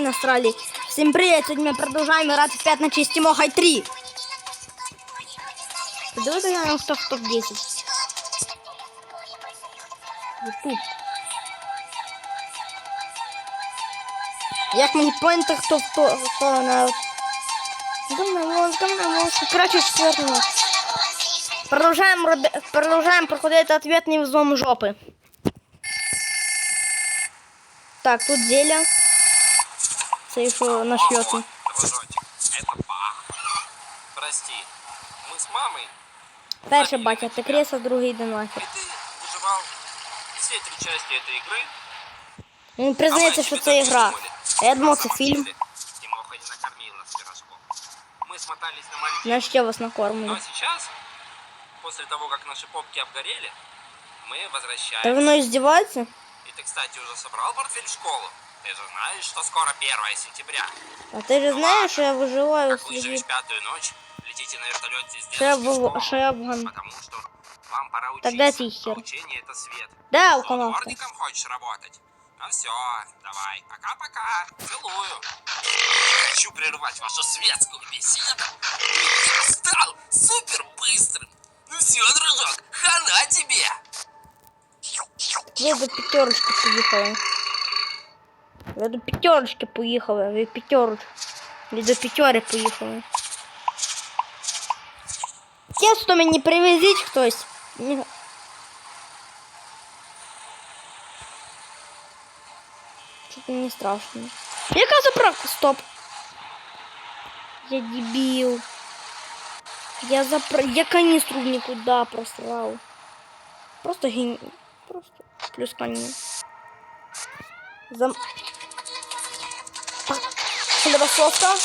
насрали. Всем привет! Сегодня мы продолжаем играть в 5 на чисти Мохай 3. Давайте глянемо, хто в топ-10. Ютуб. Як мені поняти, хто в то, хто на... Думаю, думаю, короче, четвертого. Продолжаем, продолжаем проходить ответный взлом жопы. Так, тут зелья. Це що на шльоті. Дружочек, это ба. Прости, мы с мамой, Перший батя, ти кресло, другий йде нахер. и ты выживал все три части этой игры. Він а признається, мы що тебе це так ігра. думали. А я думав, На це самом фільм. деле, Тимоха не накормил нас пирожком. Мы смотались на Мальдивы. На що вас Но накормили? сейчас, после того, как наши попки обгорели, мы Та возвращаемся. воно здівається? И ты, кстати, уже собрал портфель в школу? Ты же знаешь, что скоро 1 сентября. А ти ж знаєш, що я виживаю Как среди... пятую ночь, летите на вертолете я, я вган... Потому что вам пора учиться. Тогда. А учение это свет. Да, Что, установка. дворником хочешь работать? Ну все, давай, пока-пока, целую. Хочу прервать вашу светскую беседу. Ты стал супер быстрым. Ну все, дружок, хана тебе. Ви до п'ятерочки поїхали. Ви до п'ятерочки поїхали, ви п'ятерочки. Ви до п'ятери поїхали. Тесто мені привезіть хтось. Ні. Что-то мені страшно. Яка заправка? Стоп. Я дебил. Я запра... Я канистру в никуда просрал. Просто ген... Просто плюс камень. Зам... Şimdi basıyor ofta.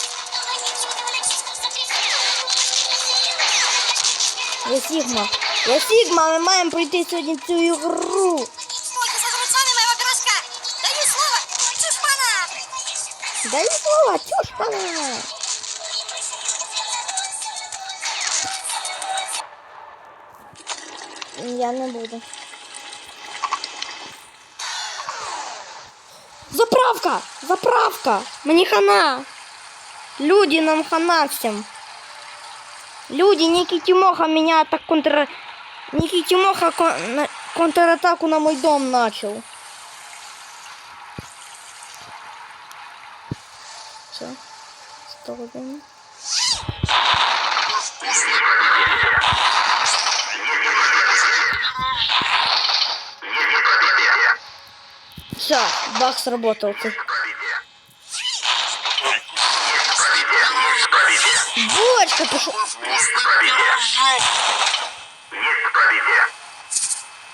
Я Сигма. Я Сигма, мы маем прийти сегодня всю игру. Сколько загрузали слово, чушь пана. Слово, чушь пана. Я не буду. Заправка! Заправка! Мені хана! Люди, нам хана всем. Люди, некий Тимоха меня так контр... Некий Тимоха кон... контратаку на мой дом начал. Все. Сто Все, баг сработал. Бочка пошел.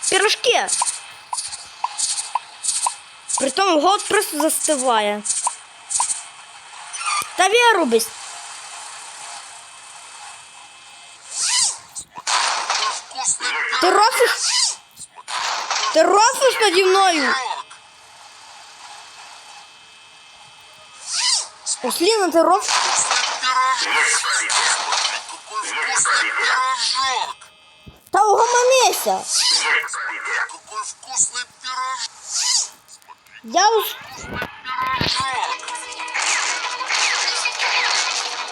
Пирожки. Притом год просто застывая. Та вирубись. Ти рофиш? Ти рофиш наді мною? Осліна, ти рофиш? Та угомонися. Какой вкусный пирожок! Я уж...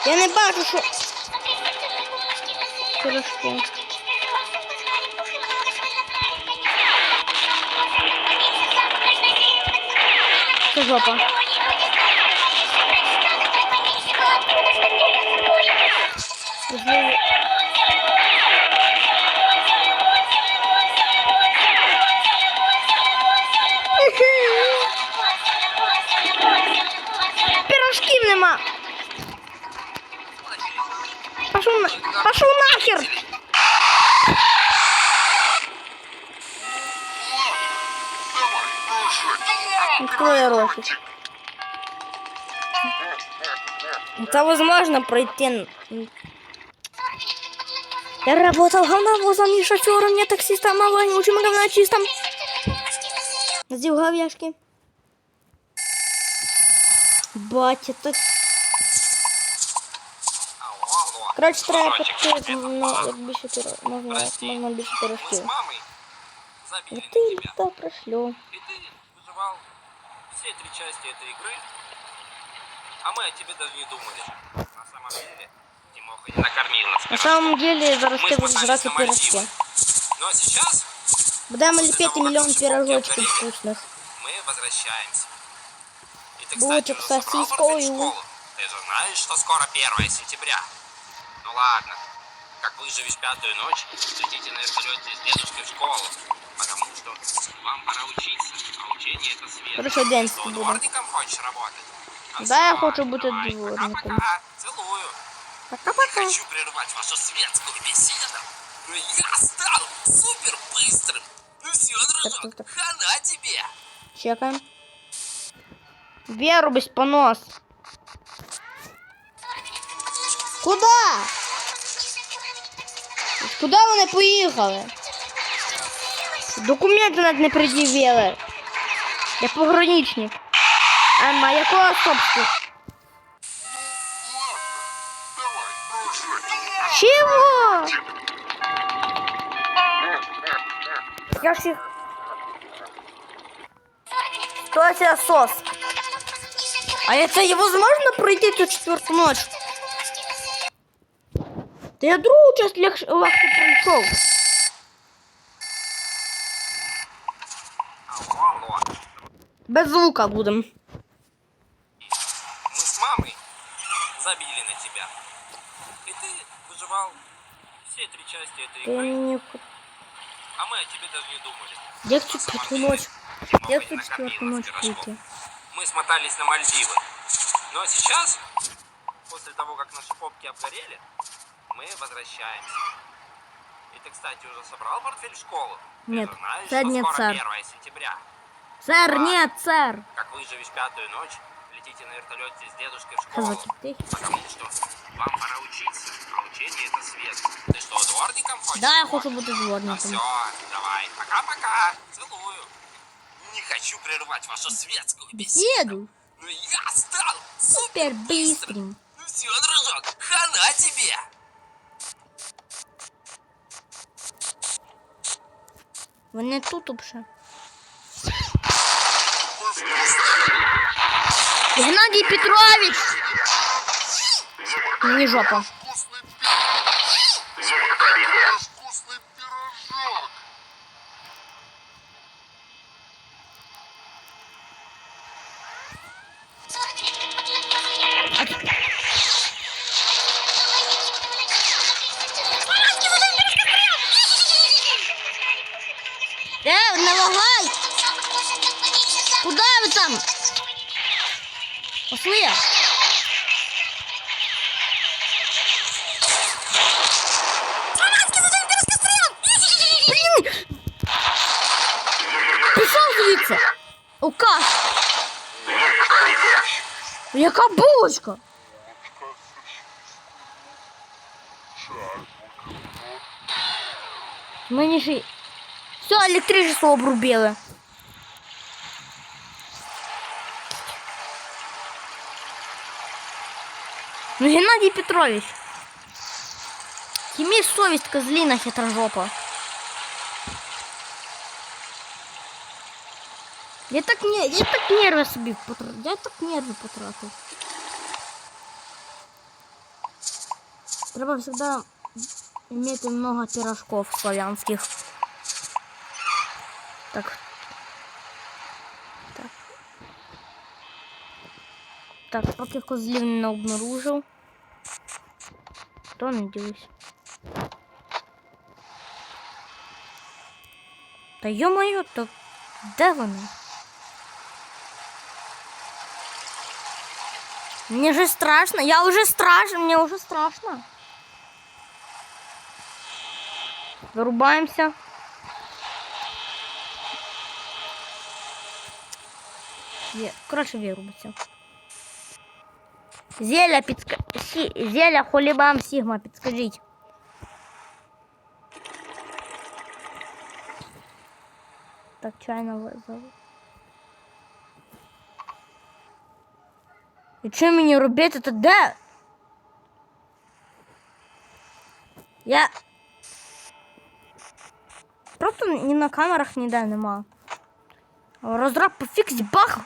Я не бачу, що... Пирожки. Це жопа. Знову- Пирожків нема. Пошел, на... Пошел нахер. Открой ротик. Это возможно пройти. Я работал говновозом и шофером, не таксистом, а вонючим говночистом. Надел говяшки. Батя, так... Алло, алло. Коротше, треба Дружочек, піти, это ну, ба. як більше піро... можна, Прости, можна більше Мы с пирожків. мамой І забили ти на тебя. та пришлю. И ты выживал все три части этой игры. А мы о тебе даже не думали. На самом деле, Тимоха не накормил нас. На самом деле зараз Мы ти будеш спасались жрати на Мальдивы. пирожки. Ну а сейчас Будемо После ліпити того, как мільйон наши попки пирожочків обгорели, вкусних. мы возвращаемся. И ты, Булочек кстати, уже собрал сосисковую. портфель в школу? Ты же знаешь, что скоро 1 сентября. Ну ладно. Как выживешь пятую ночь, летите на вертолете с дедушкой в школу. Потому что вам пора учиться. А учение это свет. Хорошо, день Что, буду. дворником хочешь работать? Ну Да, я всё, хочу быть давай, дворником. Пока-пока. Целую. Не Пока-пока. хочу прерывать вашу светскую беседу, но я стал супер быстрым. Ну все, дружок, так, так. хана тебе. Чекаємо. Вірубись понос. Куда? Куди вони поїхали? Документи навіть не пред'явили. Я пограничник. Ем, а якого собственно? Чего? Я их... Кто тебя сос? А это невозможно пройти эту четвертую ночь? Да я другую часть легче, легче алло. Без звука будем. Мы с мамой забили на тебя. И ты выживал все Ты игры, не... а мы о тебе даже не думали. Я хочу четвертую ночь. Я хочу четвертую ночь пройти. Мы смотались на Мальдивы. Но сейчас, после того, как наши попки обгорели, мы возвращаемся. И ты, кстати, уже собрал портфель в школу? Ты Нет, же знаешь, это что не скоро царь. 1 сентября. Сэр, нет, сэр. Как выживешь пятую ночь, летите на вертолете с дедушкой в школу. Ты? Потому что вам пора учиться. Учение это свет. Ты что, дворником хочешь? Да, я хочу бути Ну дворником. все, давай. Пока-пока. Целую. Не хочу прерывать вашу светскую беседу. Еду. Но я стал Супер быстрым. Ну все, дружок, хана тебе. Вони тут уже. Геннадій Петрович! Мені жопа. Вкусный пирожок. Вкусный пирожок. Е, не лагай! Куда ви там? Пошли! Яка булочка? Мені ж... Все, електричество обрубили. Ну, Геннадій Петрович. Имей совесть, козлина хитрожопа. Я так не, я так нерви собі потратив. Я так нерви потратив. Треба всегда иметь много пирожков славянских. Так. Так. Так, поки козлів не обнаружив. То не дивись. Та йо-моє, то де вони? Мені вже страшно, я вже страшно, мені вже страшно. Вирубаємося. Є- Коротше, вирубиться. Зеля, підска... Сі... Зеля, холібам, Сігма, підскажіть. Так, чайно визвали. І що мені робити? То де? Я... Просто ні на камерах ніде нема. Розраб пофіксить бах.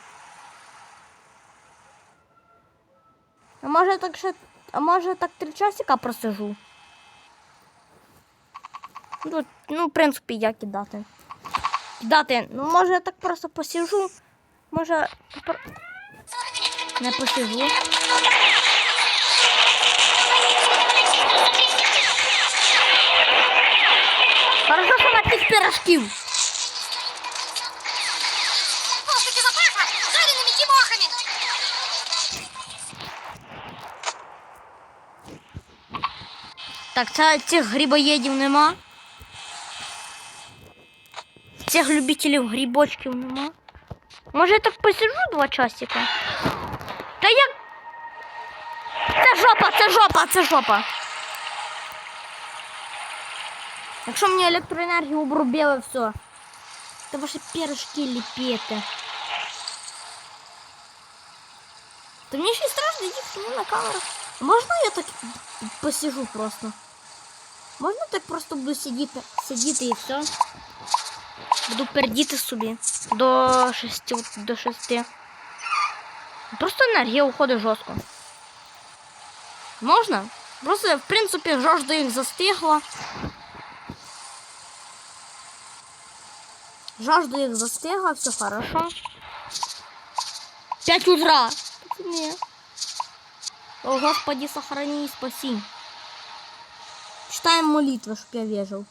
А може так ще. А може так три часика просижу? Ну, ну, в принципі, як кидати. Кидати, ну може я так просто посижу. Може. пр- Не посижу. Хорошо, що на тих пирожків. Воздухе запахло жареными тимохами. Так, це цих грибоєдів нема. Цих любителів грибочків нема. Може я так посижу два часика? жопа, це жопа, це жопа. Якщо мені електроенергію обрубили, все. Та ваші пірожки ліпєте. Та мені ще й страшно їх на камеру. Можна я так посижу просто? Можна так просто буду сидіти, сидіти і все? Буду пердіти собі до шести, до шести. Просто енергія уходить жорстко. Можна? Просто, в принципі, жажда їх застигла. Жажда їх застигла, все хорошо. Пять утра. Нет. О, Господи, сохрани и спаси. Читаем молитвы, чтоб я вежил.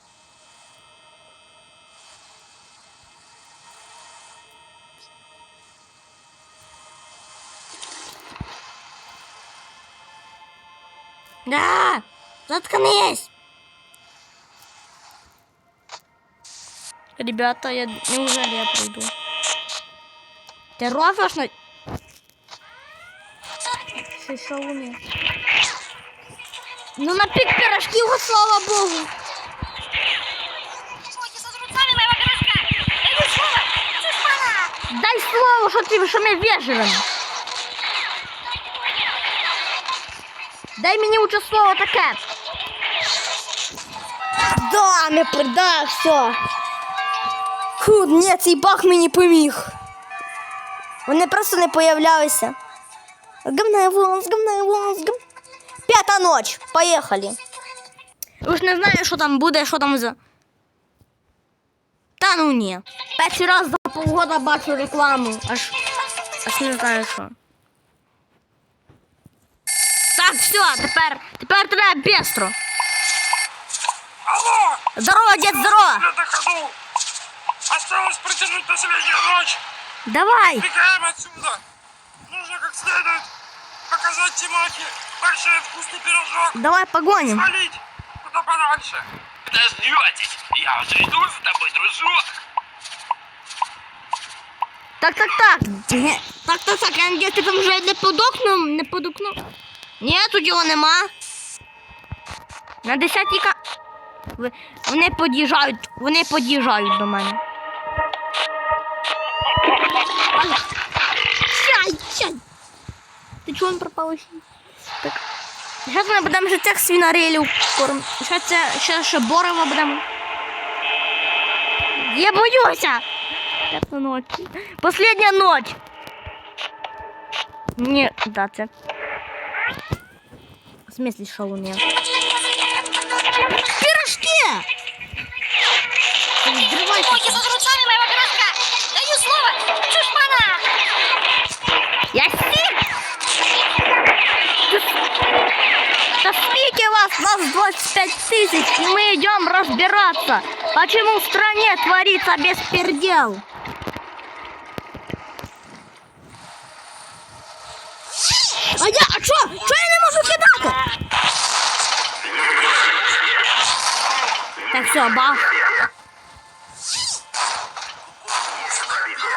Да! Заткнись! Ребята, я неужели я пройду? Ты рофешь на... Що вони? Ну на пік пирожків, о, слава Богу. Боги сожрут сами моего пирожка. Даю слово. Дай мені уче слово таке. Да, ми при- да, все. Фу, ні, цей баг мені поміг. Вони просто не появлялися. Гамна вонс, гамна вонс, гам. П'ята ноч. Поїхали. Уж не знаю, що там буде, що там за. Та ну ні. Перший раз за полгода бачу рекламу. Аж, аж не знаю що. Так, все, тепер, тепер треба бістро. Алло! Здорово, дід, здорово! Я доходу! Осталось протянуть последнюю ночь! Давай! Бегаем отсюда! Нужно как следует показать Тимахе большой вкусный пирожок! Давай погоним. Свалить куда подальше! Дождетесь! Я уже иду за тобой, дружок! Так, так, так. Ні, Так, так, так, я надіюсь, ти там вже не подокнув, не подокнув. Ні, тут його нема. На десятій ка... Вони під'їжджають, вони під'їжджають до мене. Ай. Сяй, сяй. Ти чого він пропав? Так. Зараз ми будемо вже цих свинарелів корм. Ще це, ще, ще борево будемо. Я боюся. Пятая ночь. Последняя ночь. Не, да, це. В смысле шалуне? Пирожки! Взрывайся. Боги сожрут сами моего пирожка. Даю слово. Чушпана. Я стик! Спите вас, нас 25 тысяч, и мы идем разбираться, почему в стране творится беспредел. А я, а чо? Чо я не можу кидати? Так, все, бах.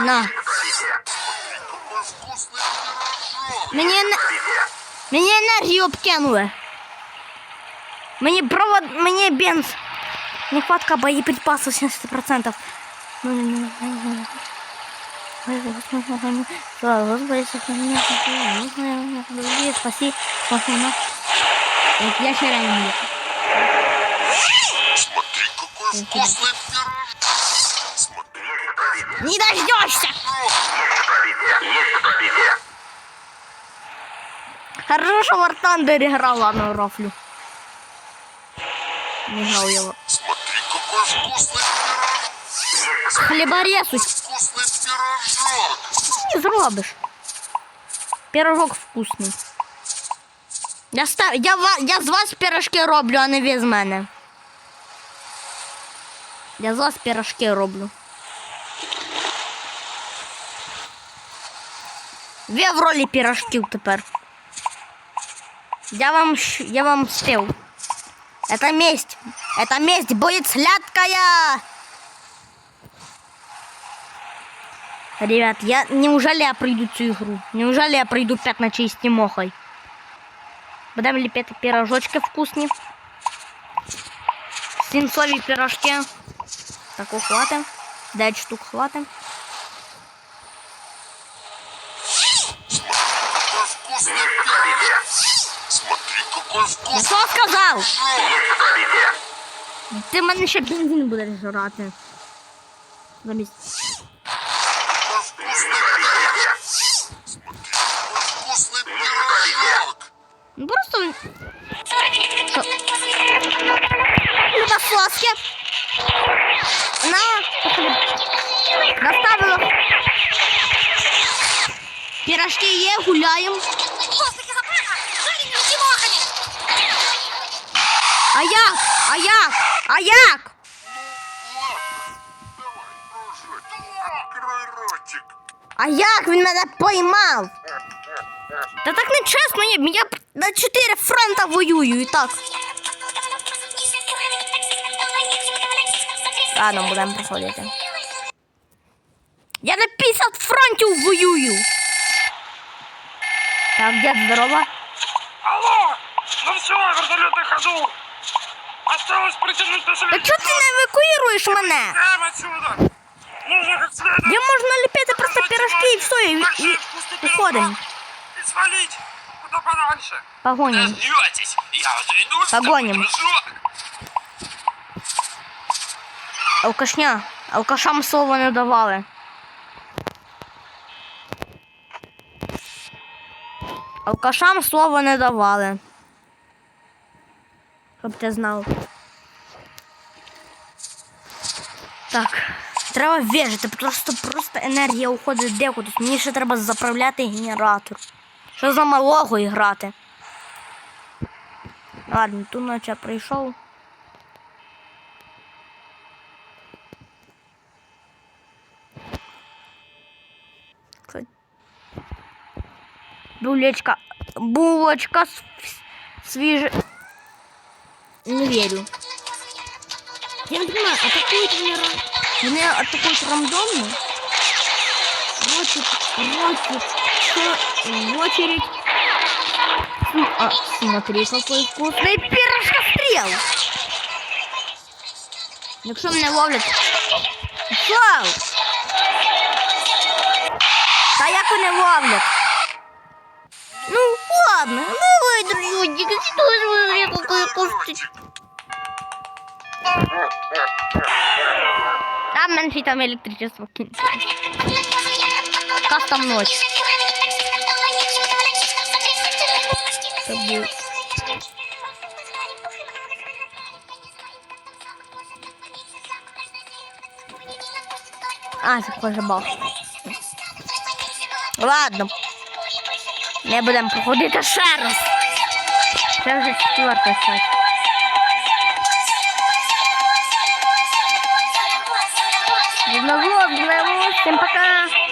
На. Какой вкусный пирожок! Мені, не... мені енергію обкинули. Мені провод, мені бенз. Нехватка боєприпасу 70%. Ну, ну, ну, ну, ну. Ой, Господи, сохрани. Слава Господи, сохрани. Господи, спаси. Господи. Вот я ще реально не вкусный пирожок! Дождешься! Хорошо, що War Thunder грав, ладно, рофлю. Не я. в- Смотри, какой вкусный пирог. Хліборезуй. Вкусный пирожок. не зробиш. Пирожок вкусний. Я, став... я, я з вас пирожки роблю, а не ви мене. Я з вас пирожки роблю. Ви в ролі пирожків тепер. Я вам, щ- я вам мстив. Это месть. Это месть будет сладкая. Ребят, я неужели я пройду цю ігру? Неужели я пройду 5 ночей з Тимохой? Будемо ліпити пирожочки вкусні. Сінцові пирожки. Таку хватим. 9 штук хватим. Я що сказав? Ти мене ще бензин будеш жрати. Замість. Ну просто. Що? Люба соски. На. Доставила. Пирожки є, жареными. А як? А як? А як? А як він мене поймав? Та так не чесно, я на чотири фронта воюю і так. Ладно, будемо проходити. Я на 50 фронтів воюю. Так, дед, здорово. Алло! Ну все, вертолет на ходу! Осталось притянуть на Та совет. чого ти не евакуюєш мене? Прямо отсюда! Нужно как следует... Де можна ліпити просто пірожки і все, і, і, і ходимо. И свалить куда подальше. Погоним. Дождетесь, я уже иду, что Погоним. Алкашня. Алкашам слова не давали. Алкашам слова не давали. Щоб ти знав. Так. Треба вижити, просто просто енергія уходить декудись. Мені ще треба заправляти генератор. Що за малого грати? Ладно, ту ночь я прийшов. Булечка. Булочка свежая. Не верю. Я не понимаю, атакуют меня, меня атакуют рандомно? Ротик, ротик, что в очередь? См- а, смотри, какой вкусный пирожкострел! Якщо мене ловлять. Вау! Та як вони ловлять? Ну, ладно, давай, друзі, що ж ви мені какой костить? Там менше там електричество кінчиться. Кастом ночь. Це буде. А, це пожабав. Ладно. не будемо проходити ще раз. Це вже четверта часть. Знову, знову, всім пока.